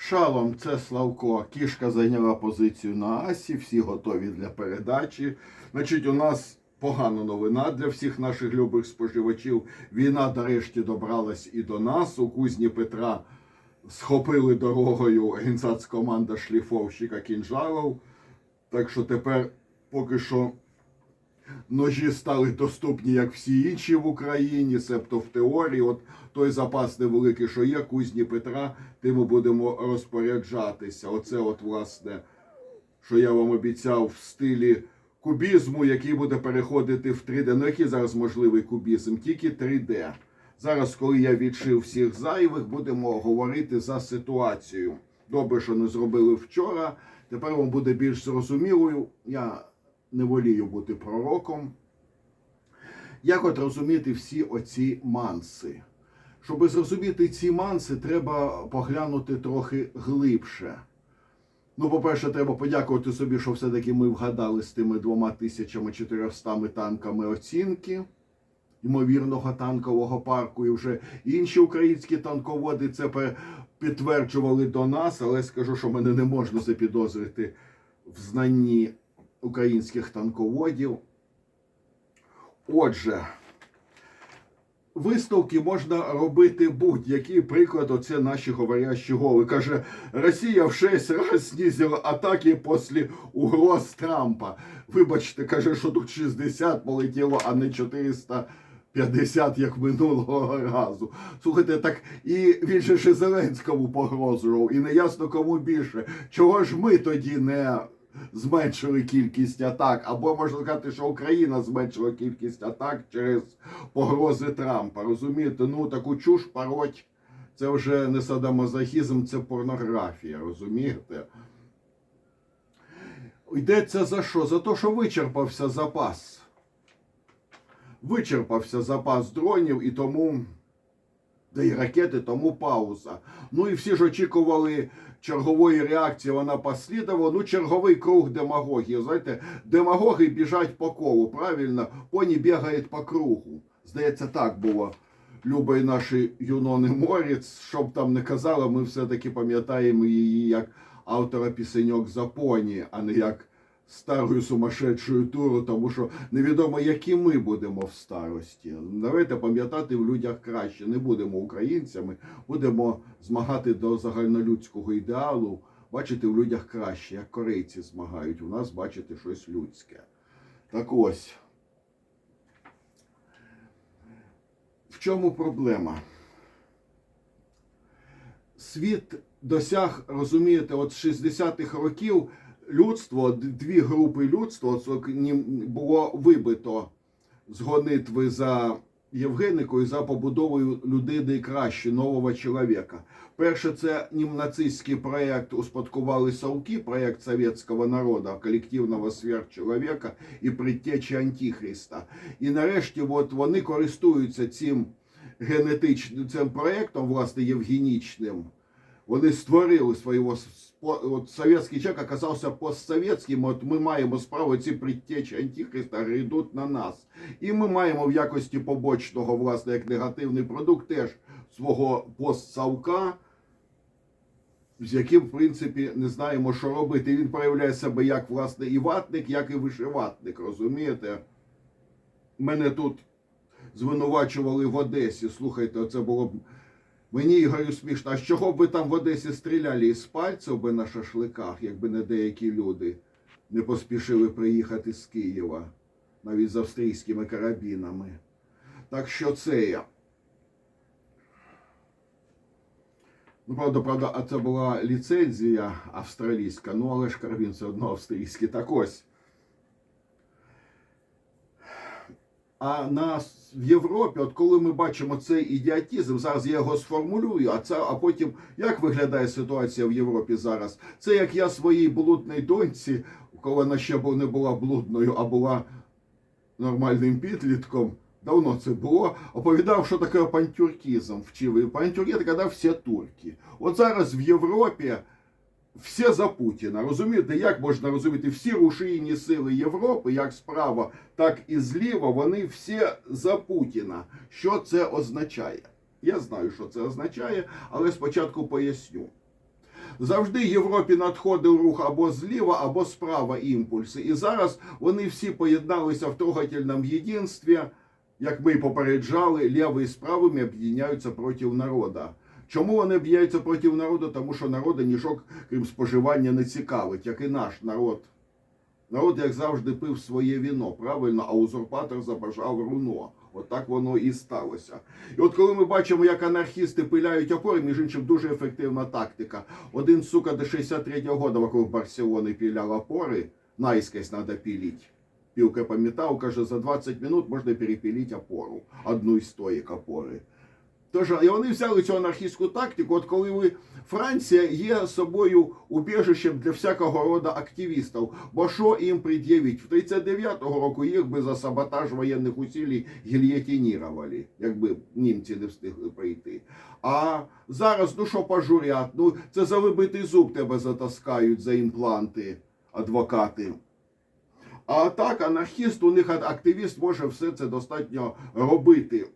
Шалом, це Славко. Кішка зайняла позицію на Асі, всі готові для передачі. Значить, у нас погана новина для всіх наших любих споживачів. Війна нарешті добралась і до нас. У кузні Петра схопили дорогою генсацкоманда шліфовщика кінжалов. Так що тепер поки що ножі стали доступні, як всі інші в Україні, себто в теорії. От той запас невеликий, що є, кузні Петра, тим ми будемо розпоряджатися. Оце, от, власне, що я вам обіцяв в стилі кубізму, який буде переходити в 3D. Ну, який зараз можливий кубізм? Тільки 3D. Зараз, коли я відшив всіх зайвих, будемо говорити за ситуацію. Добре, що не зробили вчора. Тепер вам буде більш зрозумілою. Я не волію бути пророком. Як от розуміти всі оці манси? Щоб зрозуміти ці манси, треба поглянути трохи глибше. Ну, по-перше, треба подякувати собі, що все-таки ми вгадали з тими двома тисячами 400 танками оцінки ймовірного танкового парку. І вже інші українські танководи це підтверджували до нас, але скажу, що мене не можна запідозрити в знанні українських танководів. Отже, виставки можна робити будь-який приклад. Оце наші говорящі голови. Каже, Росія в 6 разів знизила атаки після угроз Трампа. Вибачте, каже, що тут 60 полетіло, а не 450, як минулого разу. Слухайте, так і він же Зеленському погрожував, і не ясно кому більше. Чого ж ми тоді не зменшили кількість атак, або можна сказати, що Україна зменшила кількість атак через погрози Трампа. Розумієте, ну таку чуш пароть. Це вже не садомазохізм, це порнографія, розумієте? Йдеться за що? За те, що вичерпався запас. Вичерпався запас дронів і тому. Та й ракети, тому пауза. Ну і всі ж очікували чергової реакції, вона послідувала. Ну, черговий круг демагогії. Знаєте, демагоги біжать по колу, правильно? Поні бігає по кругу. Здається, так було. Любий наш Юнони Морець, щоб там не казали, ми все-таки пам'ятаємо її як автора пісеньок за поні, а не як старою сумасшедшою туру, тому що невідомо, які ми будемо в старості. Давайте пам'ятати в людях краще. Не будемо українцями, будемо змагати до загальнолюдського ідеалу. Бачити в людях краще, як корейці змагають. У нас бачити щось людське. Так ось. В чому проблема? Світ досяг, розумієте, от 60-х років людство, дві групи людства було вибито з гонитви за Євгеникою за побудовою людини краще, нового чоловіка. Перше, це німнацистський проєкт успадкували Сауки, проєкт совєтського народу, колективного сверхчоловіка і предтечі Антихриста. І нарешті от вони користуються цим генетичним цим проєктом, власне, євгенічним. Вони створили свого от совєтський чоловік оказався постсовєтським. От ми маємо справу ці предтечі Антихриста грядуть на нас. І ми маємо в якості побочного, власне, як негативний продукт, теж свого постсавка, з яким, в принципі, не знаємо, що робити. Він проявляє себе як власне і ватник, як і вишиватник. Розумієте? Мене тут звинувачували в Одесі. Слухайте, це було б. Мені Ігорю смішно, а з чого б ви там в Одесі стріляли із пальців би на шашликах, якби не деякі люди не поспішили приїхати з Києва, навіть з австрійськими карабінами. Так що це я. Ну, правда, правда, а це була ліцензія австралійська, ну але ж карабін все одно австрійський. Так ось. А нас в Європі, от коли ми бачимо цей ідіотизм, зараз я його сформулюю, а це, а потім як виглядає ситуація в Європі зараз? Це як я своїй блудній доньці, коли вона ще не була блудною, а була нормальним підлітком. Давно це було. Оповідав, що таке пантюркізм вчив. І Пантюрки це коли всі турки. От зараз в Європі всі за Путіна. Розумієте, як можна розуміти? Всі рушійні сили Європи, як справа, так і зліва, вони всі за Путіна. Що це означає? Я знаю, що це означає, але спочатку поясню. Завжди Європі надходив рух або зліва, або справа імпульси. І зараз вони всі поєдналися в трогательному єдинстві, як ми попереджали, лівий з правими об'єднаються проти народу. Чому вони об'єднаються проти народу? Тому що народу нічого, крім споживання, не цікавить, як і наш народ. Народ, як завжди, пив своє віно, правильно, а узурпатор забажав руно. От воно і сталося. І от коли ми бачимо, як анархісти пиляють опори, між іншим дуже ефективна тактика. Один сука до 63-го года вокруг Барселони піляв опори, наискось треба пилить. Пілка пам'ятав, каже, за 20 минут можна перепилити опору, одну із стоїк опори. Тож, і вони взяли цю анархістську тактику. От коли ви Франція є собою убіжищем для всякого роду активістів. Бо що їм пред'явить? В 39-го року їх би за саботаж воєнних усилій гільйотинірували, якби німці не встигли прийти. А зараз, ну що пожурять? Ну це за вибитий зуб тебе затаскають за імпланти адвокати. А так, анархіст, у них активіст може все це достатньо робити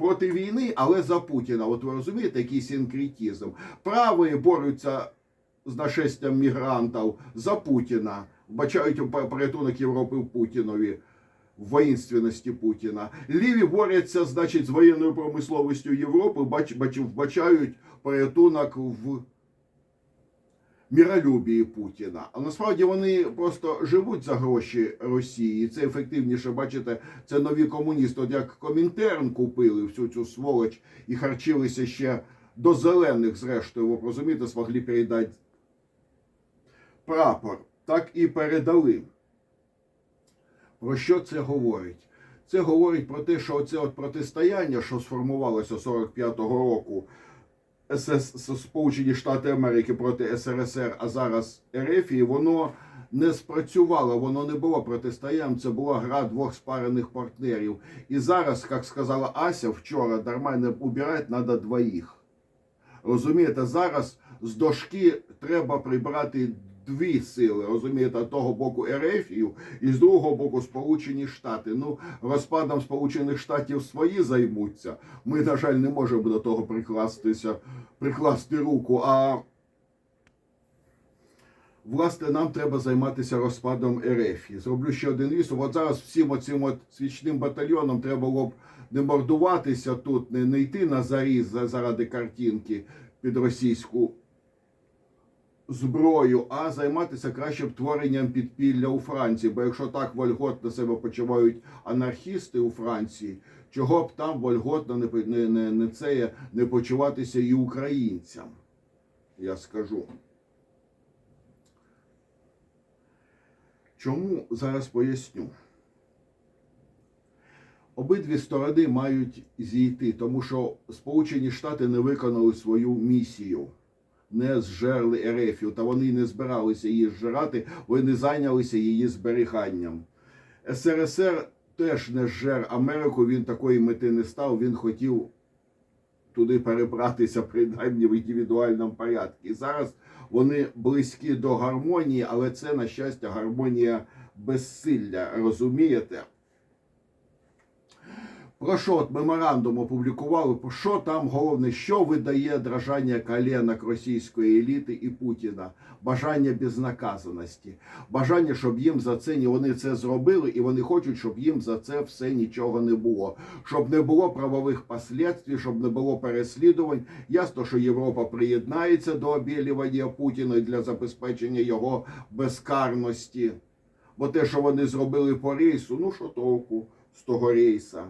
проти війни, але за Путіна. От ви розумієте, який синкретізм. Праві борються з нашестям мігрантів за Путіна, вбачають порятунок Європи в Путінові. Воїнственності Путіна. Ліві борються, значить, з воєнною промисловістю Європи, бач, бач, вбачають порятунок в міролюбії Путіна. А насправді вони просто живуть за гроші Росії. Це ефективніше, бачите, це нові комуністи. От як Комінтерн купили всю цю сволоч і харчилися ще до зелених, зрештою, ви розумієте, змогли передати прапор. Так і передали. Про що це говорить? Це говорить про те, що оце от протистояння, що сформувалося 45-го року, СС, Сполучені Штати Америки проти СРСР, а зараз РФ, і воно не спрацювало, воно не було протистоянням, це була гра двох спарених партнерів. І зараз, як сказала Ася вчора, не убирати треба двоїх. Розумієте, зараз з дошки треба прибрати дві сили, розумієте, того боку РФів і з другого боку Сполучені Штати. Ну, розпадом Сполучених Штатів свої займуться. Ми, на жаль, не можемо до того прикластися, прикласти руку. А власне нам треба займатися розпадом РФ. Зроблю ще один вісу. От зараз всім оцим от свічним батальйоном треба було б не мордуватися тут, не, не йти на заріз заради картинки під російську зброю, а займатися краще б творенням підпілля у Франції. Бо якщо так вольготно себе почувають анархісти у Франції, чого б там вольготно не, не, не, не це не почуватися і українцям, я скажу. Чому зараз поясню? Обидві сторони мають зійти, тому що Сполучені Штати не виконали свою місію не зжерли Ерефію, та вони не збиралися її зжирати, вони зайнялися її зберіганням. СРСР теж не зжер Америку, він такої мети не став, він хотів туди перебратися, принаймні в індивідуальному порядку. І зараз вони близькі до гармонії, але це, на щастя, гармонія безсилля. Розумієте? Про що от меморандум опублікували? Про що там головне, що видає дрожання коленок російської еліти і Путіна? Бажання безнаказаності, бажання, щоб їм за це вони це зробили, і вони хочуть, щоб їм за це все нічого не було, щоб не було правових последствий, щоб не було переслідувань. Ясно, що Європа приєднається до обілювання Путіна для забезпечення його безкарності. Бо те, що вони зробили по рейсу, ну що толку з того рейса?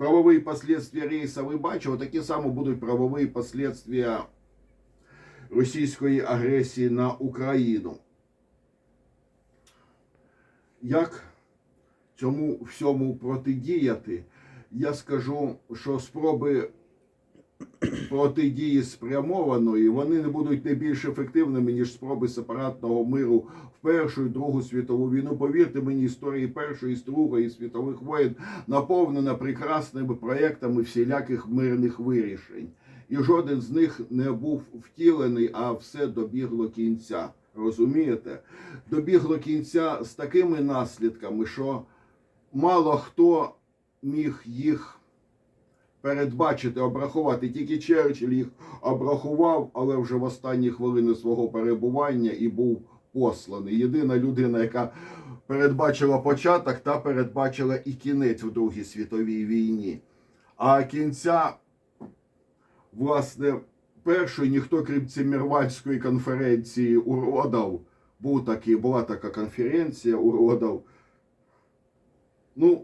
Правові последствия рейса ви бачили, такі само будуть правові последствия російської агресії на Україну. Як цьому всьому протидіяти? Я скажу, що спроби протидії спрямованої, вони не будуть не більш ефективними, ніж спроби сепаратного миру в Першу і Другу світову війну. Повірте мені, історії Першої і Другої світових воєн наповнена прекрасними проєктами всіляких мирних вирішень. І жоден з них не був втілений, а все добігло кінця. Розумієте? Добігло кінця з такими наслідками, що мало хто міг їх передбачити, обрахувати. Тільки Черчилль їх обрахував, але вже в останні хвилини свого перебування і був посланий. Єдина людина, яка передбачила початок та передбачила і кінець у Другій світовій війні. А кінця, власне, першої ніхто, крім Циммервальської конференції уродав. Був такий, була така конференція уродав. Ну,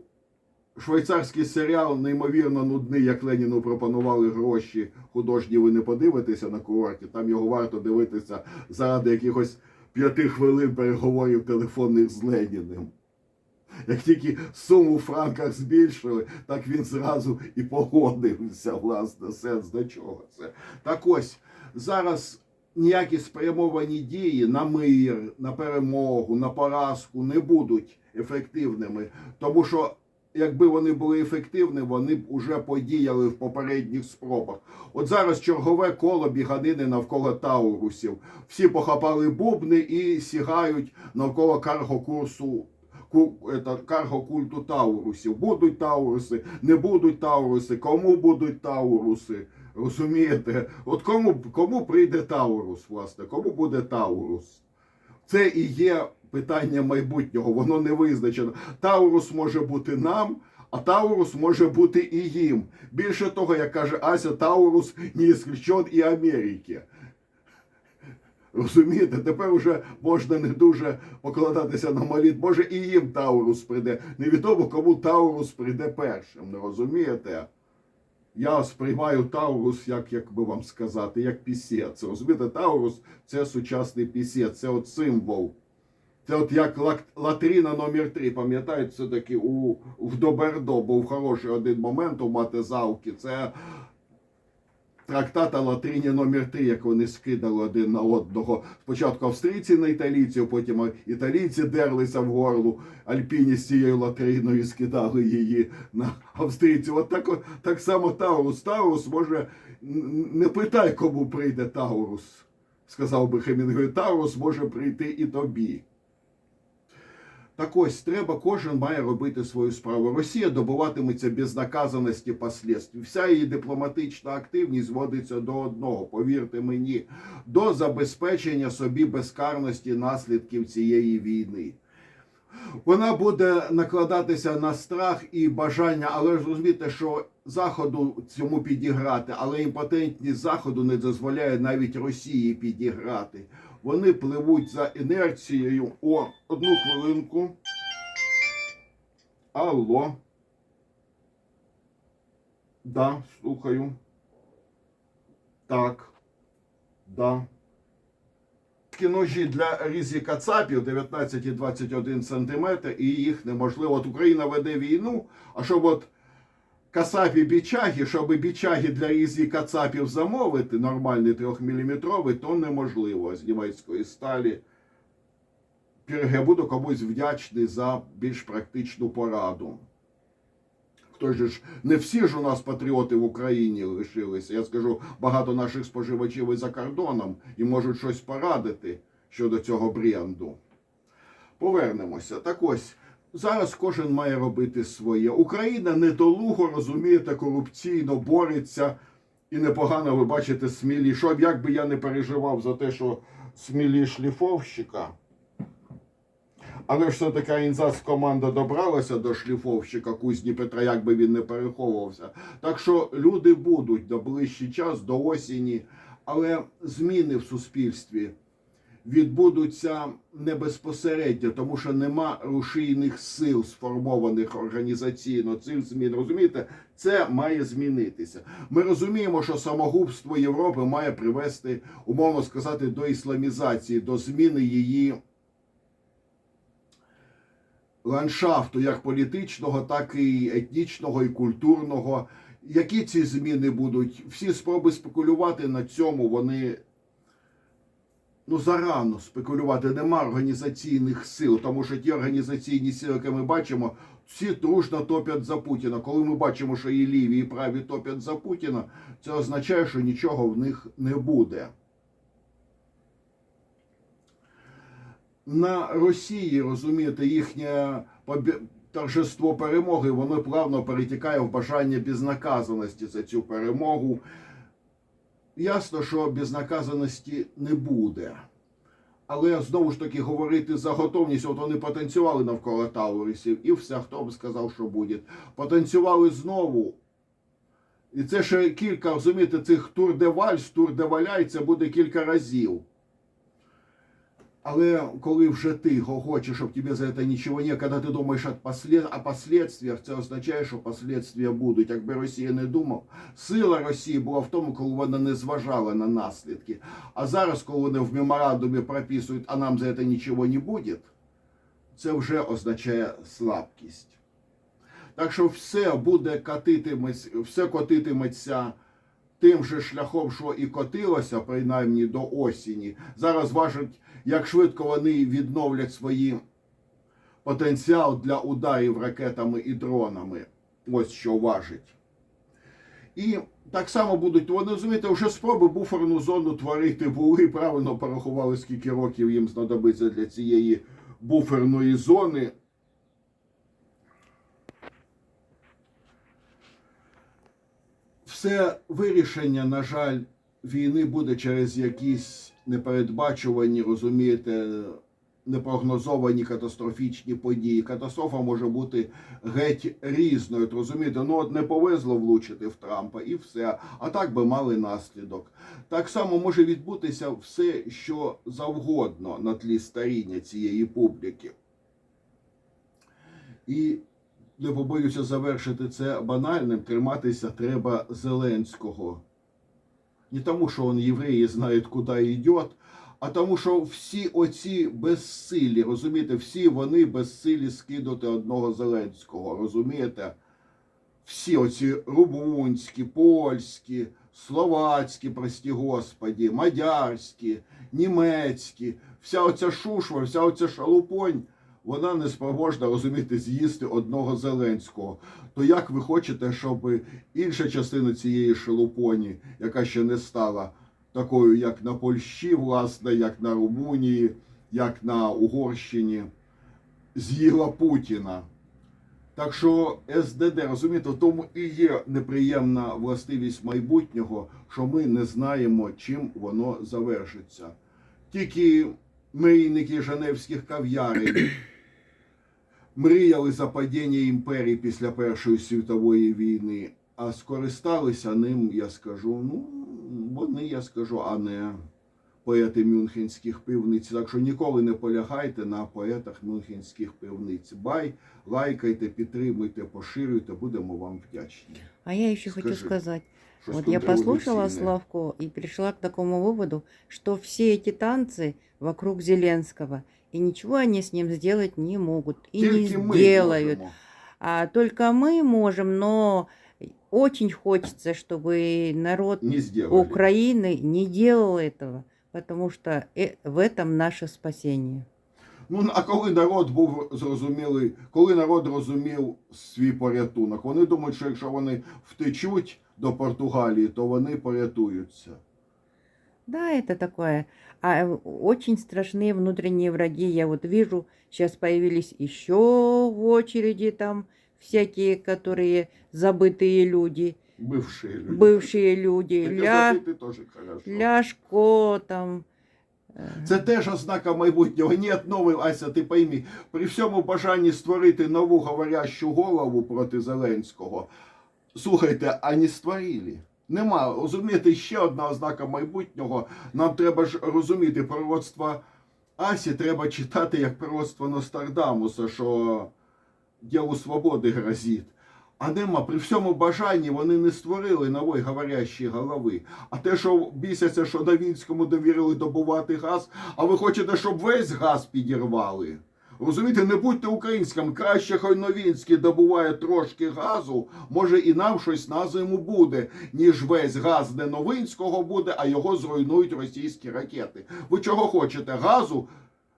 швейцарський серіал неймовірно нудний, як Леніну пропонували гроші художні, ви не подивитеся на курорті. Там його варто дивитися заради якихось п'яти хвилин переговорів телефонних з Леніним. Як тільки суму в франках збільшили, так він зразу і погодився, власне, сенс до чого це. Так ось, зараз ніякі спрямовані дії на мир, на перемогу, на поразку не будуть ефективними. Тому що, якби вони були ефективні, вони б уже подіяли в попередніх спробах. От зараз чергове коло біганини навколо Таурусів. Всі похапали бубни і сігають навколо карго-курсу карго-культу Таурусів. Будуть Тауруси, не будуть Тауруси, кому будуть Тауруси. Розумієте? От кому, кому прийде Таурус, власне, кому буде Таурус? Це і є питання майбутнього, воно не визначено. Таурус може бути нам, а Таурус може бути і їм. Більше того, як каже Ася, Таурус не ісключен і Америки. Розумієте, тепер вже можна не дуже покладатися на моліт. Може і їм Таурус прийде. Невідомо, кому Таурус прийде першим. Не розумієте? Я сприймаю Таурус, як, як би вам сказати, як пісець. Розумієте, Таурус це сучасний пісець, це от символ. Це от як латріна номер 3 пам'ятаєте, це таки у в Добердо був хороший один момент у Матезавки. Це трактата Латрині номер 3 як вони скидали один на одного. Спочатку австрійці на італійців, потім італійці дерлися в горлу альпіні з цією латриною скидали її на австрійців. От так, так само Таурус. Таурус може не питай, кому прийде Таурус. Сказав би Хемінгуей, Таурус може прийти і тобі. Так ось треба, кожен має робити свою справу. Росія добуватиметься безнаказаності послідств. Вся її дипломатична активність зводиться до одного, повірте мені, до забезпечення собі безкарності наслідків цієї війни. Вона буде накладатися на страх і бажання, але ж що заходу цьому підіграти, але імпотентність заходу не дозволяє навіть Росії підіграти. Вони пливуть за інерцією. О, одну хвилинку. Алло. Да, слухаю. Так. Да. Ножі для різі кацапів 19 і 21 см, і їх неможливо. От Україна веде війну, а щоб от кацапі бічаги, щоб бічаги для різі кацапів замовити, нормальний 3-мм, то неможливо з німецької сталі. Я буду комусь вдячний за більш практичну пораду. Хто ж не всі ж у нас патріоти в Україні лишилися. Я скажу, багато наших споживачів і за кордоном і можуть щось порадити щодо цього бренду. Повернемося. Так ось зараз кожен має робити своє. Україна недолуго, розумієте, корупційно бореться. І непогано ви бачите смілі. Що як би я не переживав за те, що смілі шліфовщика. Але ж все таки інзац команда добралася до шліфовщика кузні Петра, як би він не переховувався. Так що люди будуть до ближчий час, до осені, але зміни в суспільстві відбудуться не безпосередньо, тому що нема рушійних сил сформованих організаційно цих змін. Розумієте, це має змінитися. Ми розуміємо, що самогубство Європи має привести, умовно сказати, до ісламізації, до зміни її ландшафту, як політичного, так і етнічного, і культурного. Які ці зміни будуть? Всі спроби спекулювати на цьому, вони ну зарано спекулювати. Нема організаційних сил, тому що ті організаційні сили, які ми бачимо, всі дружно топять за Путіна. Коли ми бачимо, що і ліві, і праві топять за Путіна, це означає, що нічого в них не буде. на Росії, розумієте, побі- торжество перемоги, воно плавно перетікає в бажання безнаказаності за цю перемогу. Ясно, що безнаказаності не буде. Але знову ж таки говорити за готовність, от вони потанцювали навколо Таурисів, і все, хто б сказав, що буде. Потанцювали знову. І це ще кілька, розумієте, цих тур де вальс, тур де валяй, це буде кілька разів. Але коли вже ти хочеш, щоб тобі за це нічого не, коли ти думаєш о, послед... о последствиях, це означає, що последствия будуть. Якби Росія не думав, сила Росії була в тому, коли вона не зважала на наслідки. А зараз, коли вони в меморандумі прописують, а нам за це нічого не буде, це вже означає слабкість. Так що все буде катитиметься, все котитиметься тим же шляхом, що і котилося, принаймні до осені. Зараз важить, як швидко вони відновлять свої потенціал для ударів ракетами і дронами. Ось що важить. І так само будуть, вони розумієте, вже спроби буферну зону творити були, правильно порахували, скільки років їм знадобиться для цієї буферної зони. Все вирішення, на жаль, війни буде через якісь непередбачувані, розумієте, непрогнозовані катастрофічні події. Катастрофа може бути геть різною. Розумієте, ну от не повезло влучити в Трампа і все. А так би мали наслідок. Так само може відбутися все, що завгодно на тлі старіння цієї публіки. І не побоюся завершити це банальним. Триматися треба Зеленського. Не тому, що він євреї знають, куди йде, а тому, що всі оці безсилі, розумієте, всі вони безсилі скидати одного Зеленського, розумієте? Всі оці румунські, польські, словацькі, прості господі, мадярські, німецькі, вся оця шушва, вся оця шалупонь, вона не спроможна, розумієте, з'їсти одного Зеленського. То як ви хочете, щоб інша частина цієї шалупоні, яка ще не стала такою, як на Польщі, власне, як на Румунії, як на Угорщині, з'їла Путіна? Так що СДД, розумієте, в тому і є неприємна властивість майбутнього, що ми не знаємо, чим воно завершиться. Тільки мрійники Женевських кав'ярень мріяли за падіння імперії після Першої світової війни, а скористалися ним, я скажу, ну, вони, я скажу, а не поети мюнхенських пивниць. Так що ніколи не полягайте на поетах мюнхенських пивниць. Бай, лайкайте, підтримуйте, поширюйте, будемо вам вдячні. А я еще хочу Скажи. сказать, Щось вот я послушала контрреволюційне. Славку и пришла к такому выводу, что все эти танцы вокруг Зеленского, и ничего они с ним сделать не могут, и не Тільки ми сделают. можемо. А только мы можем, но очень хочется, чтобы народ Не сделали. Украины не делал этого, потому что э- в этом наше спасение. Ну, а коли народ був зрозумілий, коли народ розумів свій порятунок, вони думають, що якщо вони втечуть до Португалії, то вони порятуються. Да, это такое. А э, очень страшные внутренние враги. Я вот вижу, сейчас появились еще в очереди там всякие, которые забытые люди, Бивші люди. бывшие люди. Таке Ля, забити теж хорошо. Ляшко там. э, Це теж ознака майбутнього. Ні, новий, Ася, ти пойми, при всьому бажанні створити нову говорящу голову проти Зеленського, слухайте, а не створили. Нема, розумієте, ще одна ознака майбутнього. Нам треба ж розуміти, пророцтво Асі треба читати як пророцтво Ностардамуса, що ділу свободи грозить. А нема, при всьому бажанні вони не створили нової говорящої голови. А те, що бісяться, що Новінському довірили добувати газ, а ви хочете, щоб весь газ підірвали. Розумієте, не будьте українським, краще хай Новінський добуває трошки газу, може і нам щось на зиму буде, ніж весь газ не Новинського буде, а його зруйнують російські ракети. Ви чого хочете? Газу?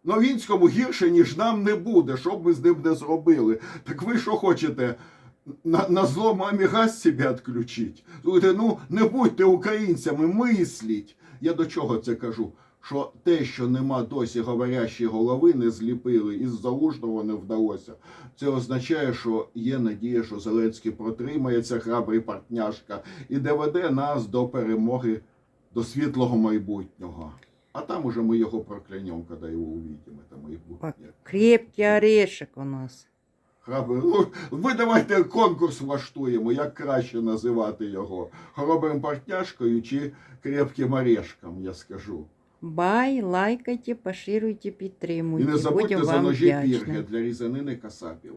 Новінському гірше, ніж нам не буде, що б ми з ним не зробили. Так ви що хочете? На, на зло мамі газ себе відключить. Ну не будьте українцями, мисліть. Я до чого це кажу? Що те, що нема досі говорящої голови, не зліпили, із залужного не вдалося. Це означає, що є надія, що Зеленський протримається, храбрий партняшка, і доведе нас до перемоги, до світлого майбутнього. А там уже ми його проклянемо, коли його увидимо, це майбутнє. Крепкий орешек у нас. Храбрий. Ну, ви давайте конкурс влаштуємо, як краще називати його. Хоробрим партняшкою чи крепким орешком, я скажу. Бай, лайкайте, поширюйте, І підтримуйте. не забудьте Будем за вам ножі пірги для різанини касапів.